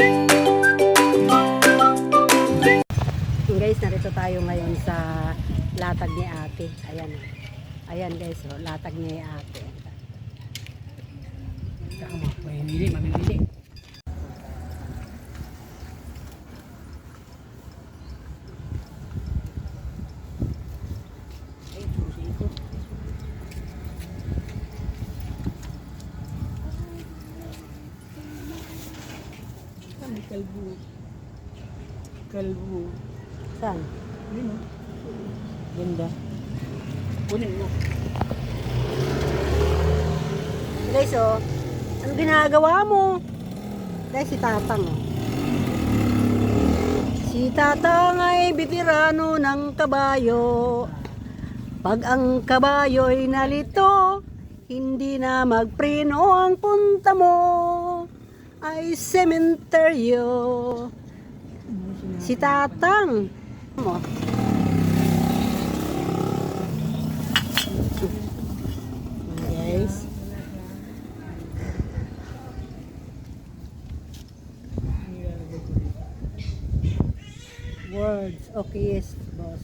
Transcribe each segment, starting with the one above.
Guys, narito tayo ngayon sa latag ni ate. Ayan. Ayan guys, oh, latag ni ate. Tama, mamimili, mamimili. Ay, susi ito. Ah, may kalbo. Kalbo. Saan? Yun o. Ganda. Kunin mo. Guys, oh. Ano ginagawa mo? Guys, si Tatang. Si Tatang ay bitirano ng kabayo. Pag ang kabayo'y nalito, hindi na magpreno ang punta mo. Ay sementeryo. Si Tatang. Mo. Guys. Words. Okay, yes, boss.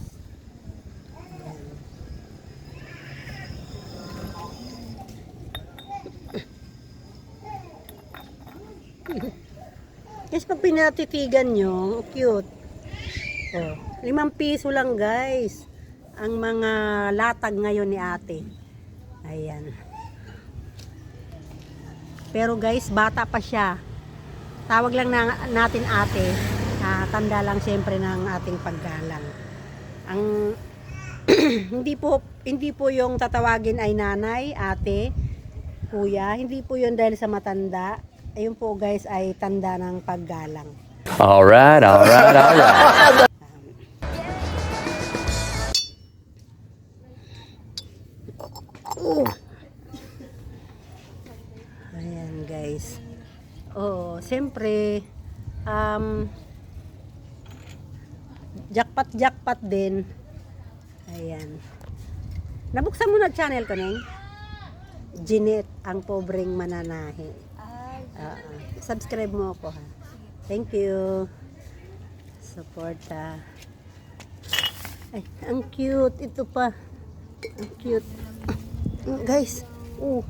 Guys, pag pinatitigan nyo, cute. Oh, limang piso lang guys. Ang mga latag ngayon ni ate. Ayan. Pero guys, bata pa siya. Tawag lang na, natin ate. Ah, tanda lang siyempre ng ating paggalang. Ang hindi po hindi po yung tatawagin ay nanay, ate, kuya. Hindi po yun dahil sa matanda. Ayun po guys ay tanda ng paggalang. All right, all right, all right. Ayan guys. Oh, siyempre um jackpot jackpot din. Ayan. Nabuksan mo na channel ko neng? Jeanette, ang pobreng mananahi. Oo. subscribe mo ako ha. Thank you. Suporta. Ay, ang cute. Ito pa. Ang cute. Guys, oh,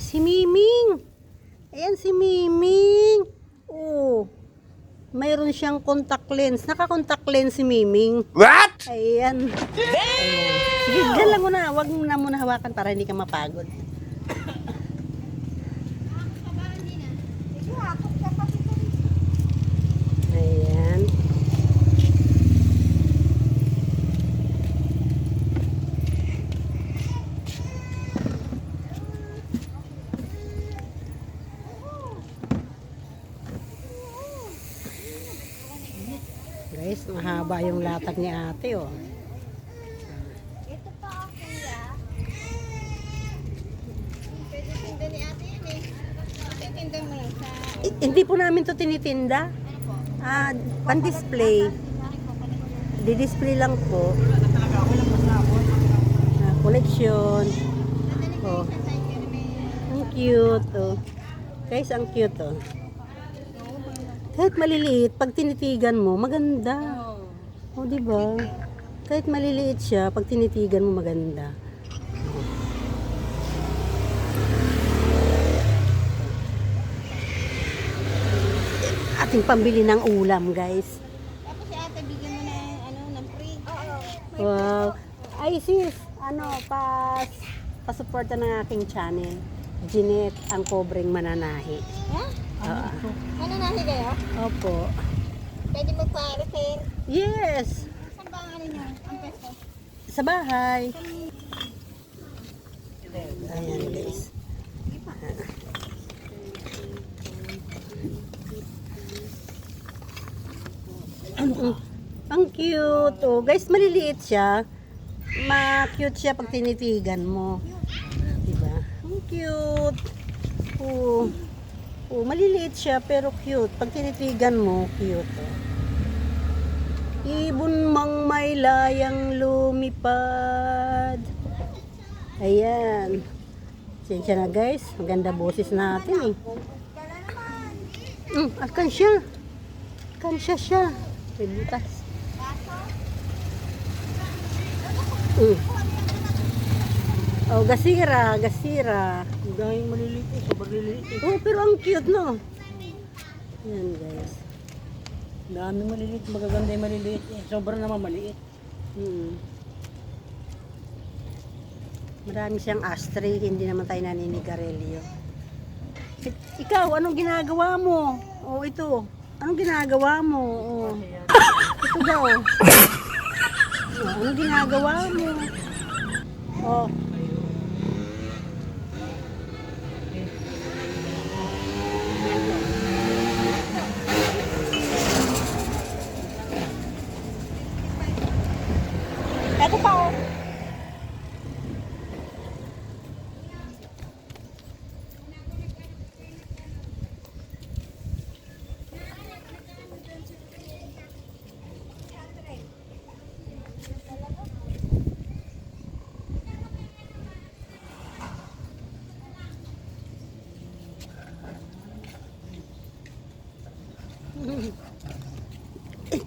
si Miming. Ayan si Miming. Oh, mayroon siyang contact lens. Naka-contact lens si Miming. What? Ayan. Ayan. Sige, dyan lang muna. Huwag mo na muna hawakan para hindi ka mapagod. Ayan. Guys, mahaba yung latag ni ate, oh. Ito pa ako kuya. Pwede tinda ni ate yan eh. Titinda mo lang sa... Eh, hindi po namin to tinitinda. Ah, pan-display. Di-display lang po. Ah, collection. Oh. Ang cute, oh. Guys, ang cute, oh. Kahit maliliit, pag tinitigan mo, maganda. Oh, di ba? Kahit maliliit siya, pag tinitigan mo, maganda. Ating pambili ng ulam, guys. Tapos si ate bigyan mo na ano, ng free. Oo. Wow. Ay sis, ano, pas pasuporta ng aking channel. Jeanette, ang pobreng mananahi. Ha? Oo. Ano nahi kayo? Opo. Pwede magpa-refer. Yes! Saan ba ang ano nyo? Ang pesto? Sa bahay. Ayan guys. Ang, ang cute. Oh. Guys, maliliit siya. Ma-cute siya pag tinitigan mo. Diba? Ang cute. Oh. Oh, maliliit siya pero cute. Pag tinitigan mo, cute. Oh. Ibon mang may layang lumipad. Ayan. Sensya na guys. Maganda boses natin eh. Mm, alkan siya. Kansya siya. May butas. Mm. Oh, gasira, gasira. Ang daming maliliit eh. Sobrang liliit eh. Oh, pero ang cute, no? Yan, guys. Ang daming maliliit. Magaganda yung maliliit eh. Sobrang naman maliit. Mm. Marami siyang ashtray, hindi naman tayo naninigarilyo. Ik- Ikaw, anong ginagawa mo? Oh, ito. Anong ginagawa mo? Oh. Ito daw. Oh, anong ginagawa mo? Oh. Ito pa oh.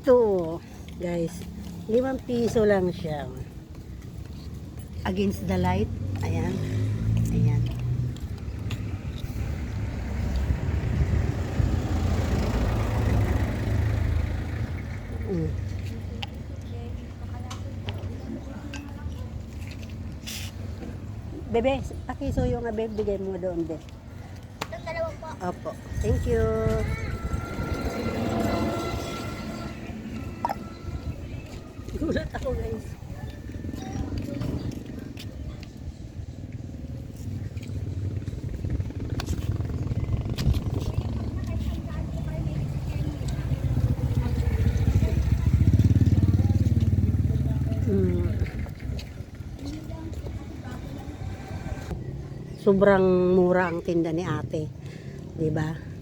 Ito, guys. Limang piso lang siya. Against the light. Ayan. Ayan. Mm. Bebe, pakisuyo nga bebe, bigay mo doon po. Opo. Thank you. Ako guys. Mm. Sobrang mura ang tinda ni ate. 'Di ba?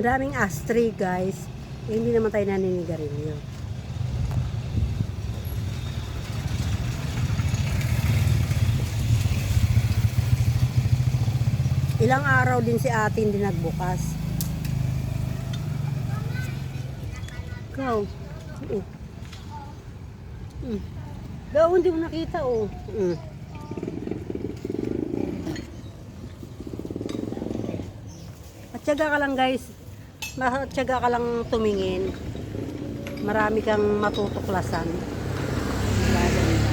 Maraming ashtray guys. Eh, hindi naman tayo naninigarilyo. Ilang araw din si ate hindi nagbukas. Ikaw. Oh. Mm. Daw, hindi mo nakita oh. Mm. At tiyaga ka lang guys. Matyaga ka lang tumingin. Marami kang matutuklasan. Gaganda.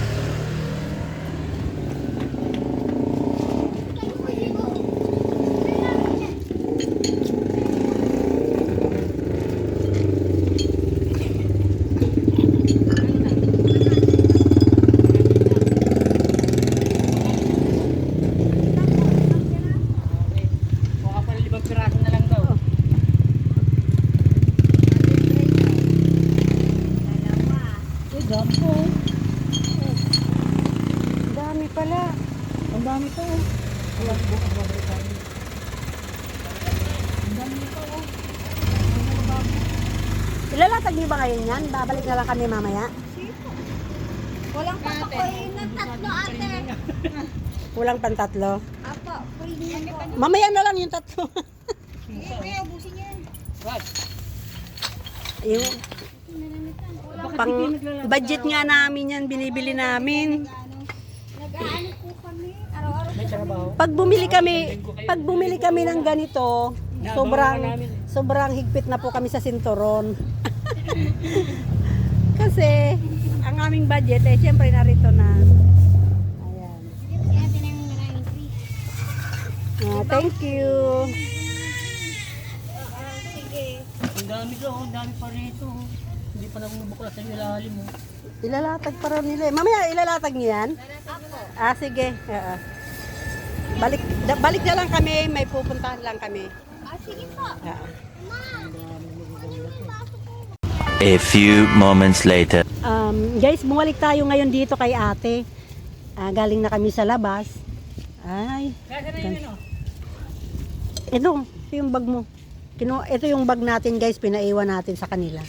Baka pala limang piraso na lang daw. Eh, dami po. Dami pala. Ang dami po. Wala po ang babalik tayo. Ang dami po. oh. Ilalatag niyo ba ngayon yan? Babalik na lang kami mamaya. Walang papakoy ng tatlo ate. Kulang pang tatlo. Apo, free niyo po. Mamaya na lang yung tatlo. Sige, kuya, ubusin yan. What? yung pang budget nga namin yan, binibili namin. Ano, nag-aano po kami. Araw-araw May trabaho. Pag bumili kami, pag bumili kami ng ganito, sobrang sobrang higpit na po kami sa sinturon. Kasi ang aming budget eh syempre narito na. Ayan. Yung. Ah, thank you. Sige. Ang dami daw. Ang dami pa rito. oh. Hindi pa nabubuklas sa ilalim mo. Ilalatag pa rin nila. eh. Mamaya ilalatag niyo yan? Apo. Ah, sige. Oo. Balik, da- balik na lang kami, may pupuntahan lang kami. Ah, sige po. Ah. A few moments later. Um, guys, bumalik tayo ngayon dito kay ate. Ah, galing na kami sa labas. Ay, Kaya na yun, ano? ito, ito yung bag mo. Kinu ito yung bag natin guys, pinaiwan natin sa kanila.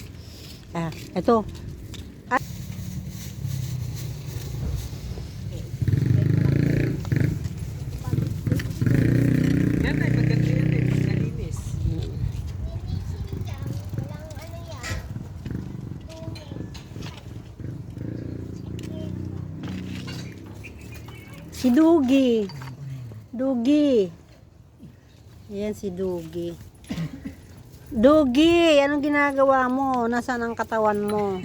Ah, ito. Ah. Si Dugi. Dugi. Ayan si Dugi. Dugi, anong ginagawa mo? Nasaan ang katawan mo?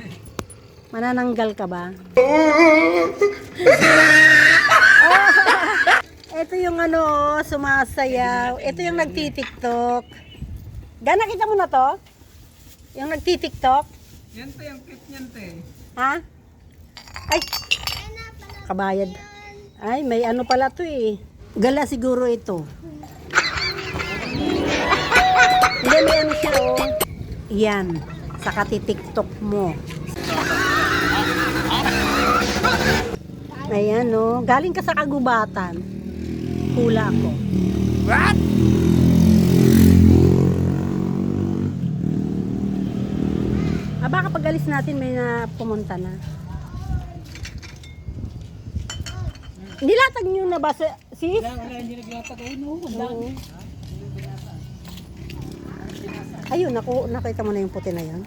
Manananggal ka ba? Ito yung ano, sumasayaw. Ito yung nagtitiktok. Gana kita mo na to? Yung nagtitiktok? Yan te, yung cute niyan te. Ha? Ay! Kabayad. Ay, may ano pala to eh. Gala siguro ito. Hindi, may ano siya oh. Yan. Sa katitiktok mo. Ayan oh. Galing ka sa kagubatan. Hula ko. What? Ah, baka pag alis natin may na pumunta na. Nilatag nyo na ba sa, sis? Kaya wala hindi naglatag. Ayun, no, wala. Oo. Ayun, naku, nakita mo na yung puti na yun?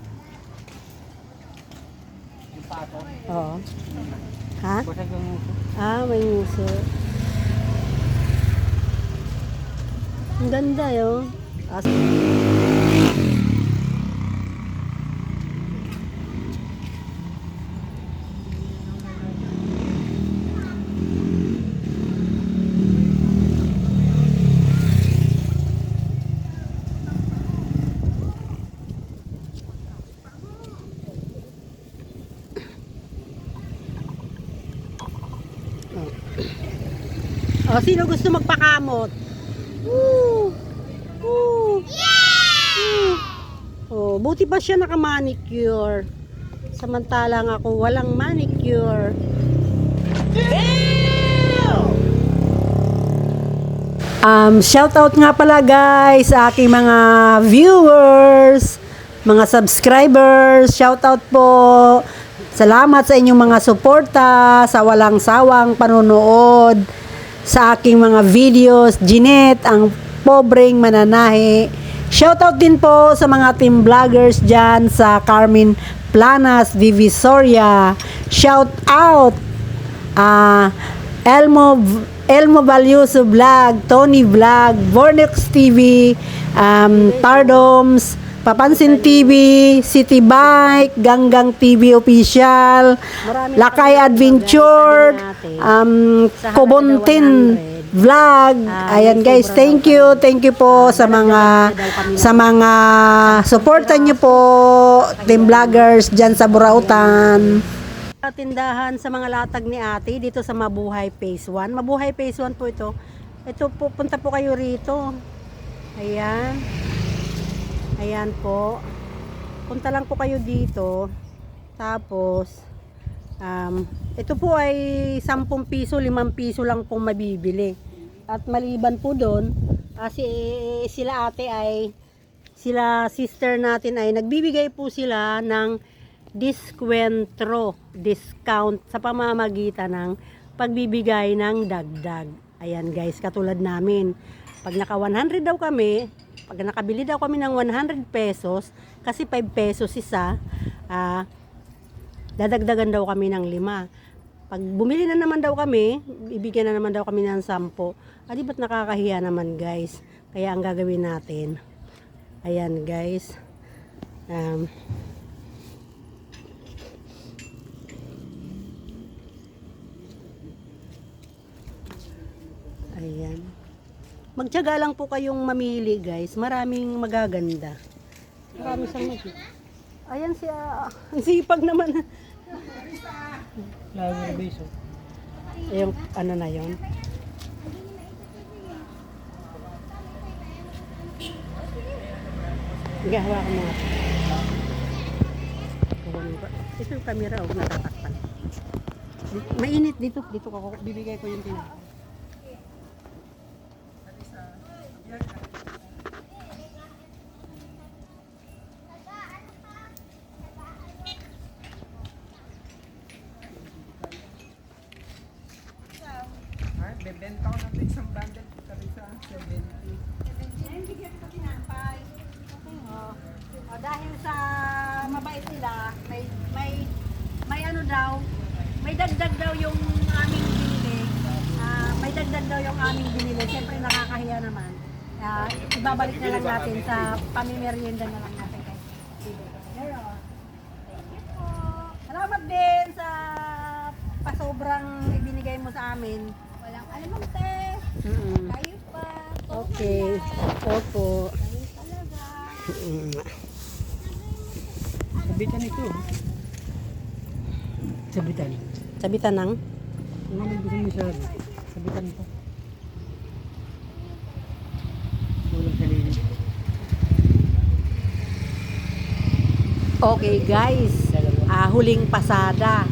Yung pato. Oo. Ha? Basag ang uso. Ah, may nguso. Ang ganda yun. As Oh, sino gusto magpakamot? Woo! Woo! Woo! Oh, buti pa siya naka-manicure. Samantalang ako walang manicure. Um, shoutout nga pala guys sa aking mga viewers, mga subscribers. Shoutout po. Salamat sa inyong mga suporta, sa walang sawang panonood sa aking mga videos. Jeanette, ang pobreng mananahe. Shoutout din po sa mga team vloggers dyan sa Carmen Planas, Divisoria. Shout out ah Elmo Elmo Valioso Vlog, Tony Vlog, Vornex TV, um, Tardoms, Papansin TV, City Bike, Ganggang TV Official, Lakay Adventure, um, Kobontin Vlog. Ayan guys, thank you, thank you po sa mga sa mga suportan niyo po team vloggers diyan sa Burautan tindahan sa mga latag ni ate dito sa Mabuhay Phase 1. Mabuhay Phase 1 po ito. Ito po, punta po kayo rito. Ayan. Ayan po. Punta lang po kayo dito. Tapos, um, ito po ay 10 piso, 5 piso lang pong mabibili. At maliban po doon, ah, si, sila ate ay, sila sister natin ay nagbibigay po sila ng diskwentro, discount sa pamamagitan ng pagbibigay ng dagdag. Ayan guys, katulad namin. Pag naka 100 daw kami, pag nakabili daw kami ng 100 pesos, kasi 5 pesos isa, ah, dadagdagan daw kami ng lima. Pag bumili na naman daw kami, ibigyan na naman daw kami ng 10. Adi ba't nakakahiya naman guys? Kaya ang gagawin natin, ayan guys, um, Magtiyaga lang po kayong mamili guys. Maraming magaganda. Marami siyang mag... Ayan si... Uh, sipag naman. Flower base. Oh. Yung ano na yon Hindi, hawakan mo nga. Ito yung camera, oh, natatakpan. Mainit dito, dito ako, bibigay ko yung tinapay. Ay, bebenta ko ng isang bundle. Karisa, 70. O, dahil sa mabait nila, may, may, may ano daw, may dagdag daw yung aming binili. Ah, may dagdag daw yung aming binili. Siyempre nakakahiya naman. Ah, ibabalik na lang natin sa pamimerienda na lang natin. guys. Pero, thank you po. Salamat din sa pasobrang ibinigay mo sa amin. Walang alam te. Mm-mm. Kayo pa. Okay. Opo. Kayo talaga. Mm. Sabitan ito. Sabitan. Sabitan ng? Ano naman gusto mo sa sabitan ito? Walang sarili. Okay guys, ah, huling pasada.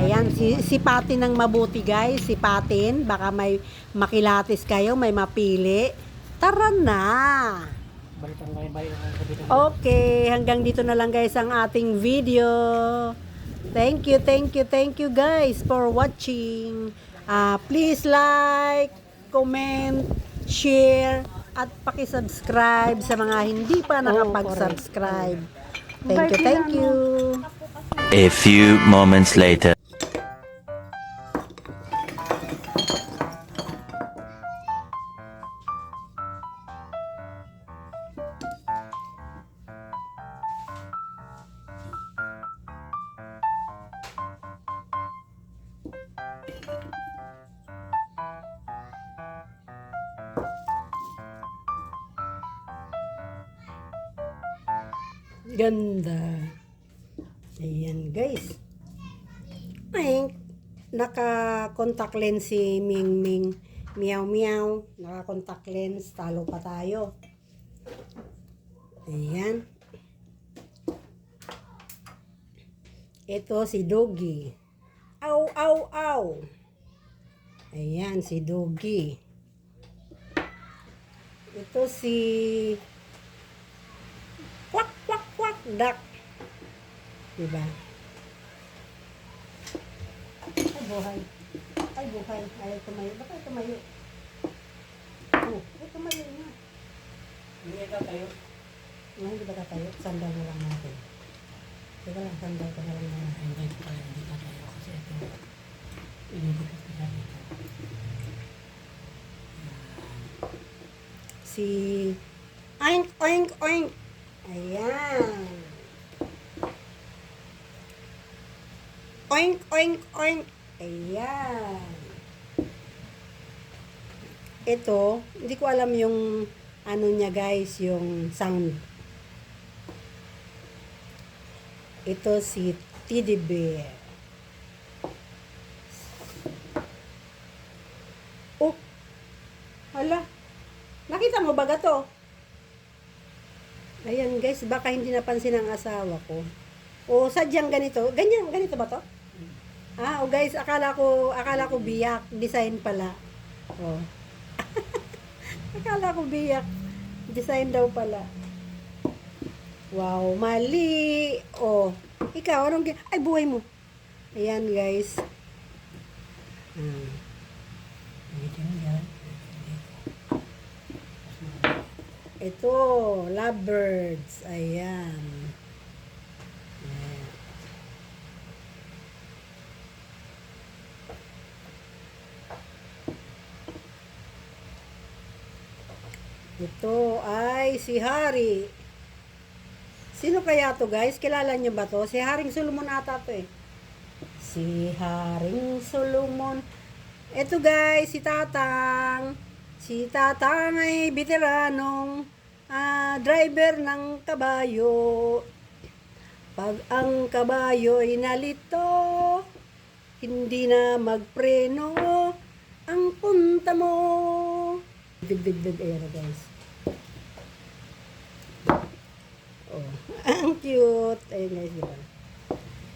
Ayan, si, si Patin ng mabuti guys, si Patin, baka may makilatis kayo, may mapili. Tara na! Okay, hanggang dito na lang guys ang ating video. Thank you, thank you, thank you guys for watching. Ah, please like, comment, share, at pakisubscribe sa mga hindi pa nakapag-subscribe. Thank you, thank you. A few moments later. Ganda. Ayan, guys. Ay, naka-contact lens si Ming Ming. Meow meow. Naka-contact lens. Talo pa tayo. Ayan. Ito si Doggy. Aw, aw, aw. Ayan, si Doggy. Ito si duck. Diba? Ay buhay. Ay buhay. Ayaw tumayo. Baka tumayo. Oh, ay tumayo na. Hindi ka tayo. Ngayon hindi ba tayo? Sandal na lang natin. Teka lang, sandal ko na lang natin. Hindi ka tayo. Hindi ka tayo. Kasi ito. Inibigit ko na dito. Si oink oink oink. Ayan. Oink oink oink. Ayan. Ito, hindi ko alam yung ano niya guys, yung sound. Ito si Teddy Bear. Oh, hala. Nakita mo ba to? Ayan guys, baka hindi napansin ng asawa ko. O sadyang ganito. Ganyan, ganito ba to? Ah, o guys, akala ko, akala ko biyak. Design pala. Oh. akala ko biyak. Design daw pala. Wow, mali. Oh, ikaw, anong, ay, buhay mo. Ayan guys. Hmm. Dito na yan. Ito, lovebirds. Ayan. Ayan. Ito ay si Hari. Sino kaya to guys? Kilala niyo ba to? Si Haring Solomon ata to eh. Si Haring Solomon. Ito guys, si Tatang. Si Tatang ay veteranong ah, driver ng kabayo. Pag ang kabayo ay nalito, hindi na magpreno, ang punta mo. Dig, dig, dig, ayan guys. cute. Ayun guys, di ba?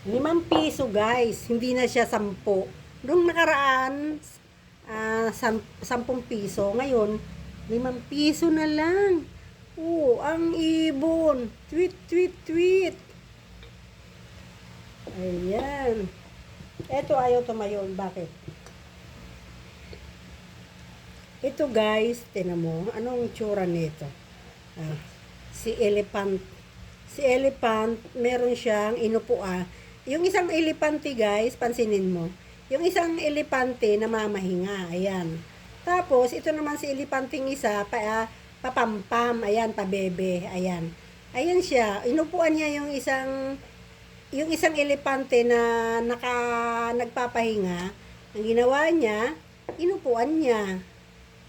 Limang piso guys, hindi na siya sampo. Nung nakaraan, ah sam, sampung piso. Ngayon, limang piso na lang. Oh, ang ibon. Tweet, tweet, tweet. Ayan. Eto ayaw tumayon. Bakit? Ito guys, tinan mo, anong tsura nito? Ah, si elephant. Si elephant, meron siyang inupuan. Yung isang elepante guys, pansinin mo. Yung isang elepante na mamahinga, ayan. Tapos, ito naman si elepanting isa, pa, ah, papampam, ayan, pabebe, ayan. Ayan siya, inupuan niya yung isang yung isang elepante na naka nagpapahinga, ang ginawa niya, inupuan niya.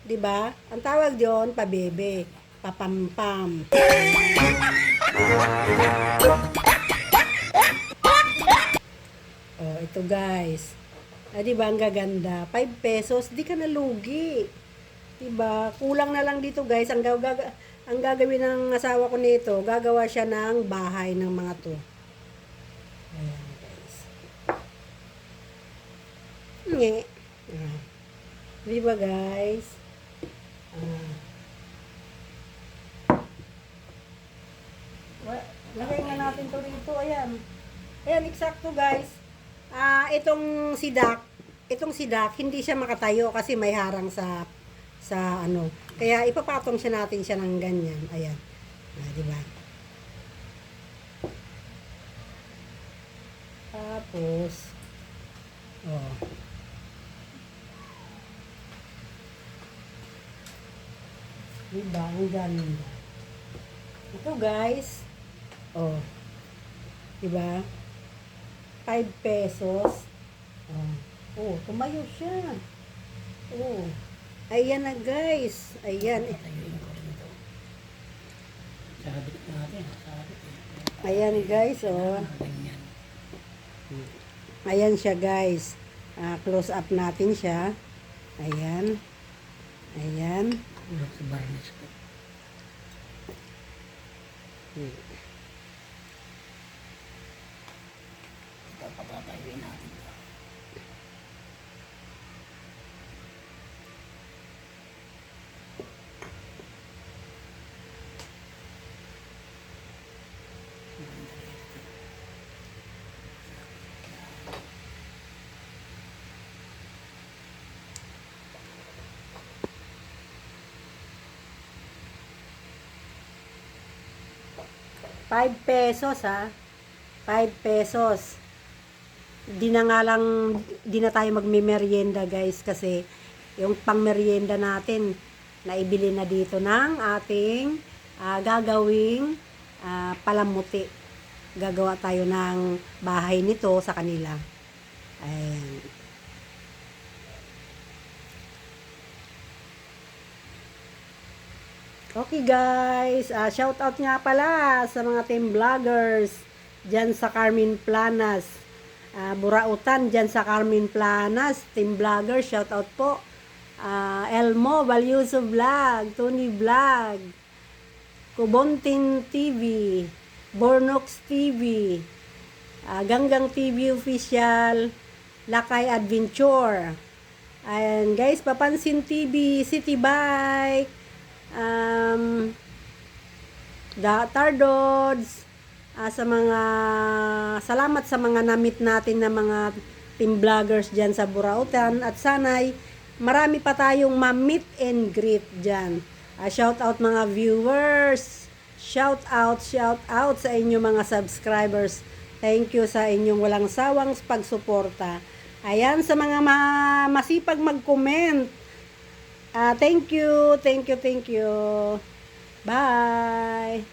'Di ba? Ang tawag diyon pabebe, papampam. Oh, ito guys. Ah, di ba ang gaganda? 5 pesos, di ka nalugi. Di ba? Kulang na lang dito guys. Ang, gaga- ang gagawin ng asawa ko nito, gagawa siya ng bahay ng mga to. Ayan guys. Nge. Ah. Di ba guys? Ah. Lagay nga natin to rito. Ayan. Ayan, eksakto guys. Ah, itong si Dak, itong si Dak, hindi siya makatayo kasi may harang sa sa ano. Kaya ipapatong siya natin siya ng ganyan. Ayan. Ah, di ba? Tapos, oh. Diba? Ang ganda. Ito guys, oh. Diba? 5 pesos. Oh, oh tumayo siya. Oh. Ayan na guys. Ayan. Ayan guys, oh. Ayan siya guys. Ah, close up natin siya. Ayan. Ayan. Ulog sa 5 pesos ha. 5 pesos. Di na nga lang, di na tayo magme-merienda guys kasi yung pang-merienda natin, naibili na dito ng ating uh, gagawing uh, palamuti. Gagawa tayo ng bahay nito sa kanila. Ayan. Okay guys, ah shout out nga pala sa mga team vloggers dyan sa Carmen Planas. Ah, Burautan dyan sa Carmen Planas, team vlogger, shout out po. Ah, Elmo Valuso Vlog, Tony Vlog, Kubontin TV, Bornox TV, ah, Ganggang TV Official, Lakay Adventure. Ayan guys, Papansin TV, City Bike, um, Tardods, ah, sa mga salamat sa mga namit natin na mga team vloggers dyan sa Burautan at sanay marami pa tayong ma-meet and greet dyan. Ah, shout out mga viewers. Shout out, shout out sa inyo mga subscribers. Thank you sa inyong walang sawang pagsuporta. Ayan, sa mga ma- masipag mag-comment. Ah, thank you, thank you, thank you. Bye!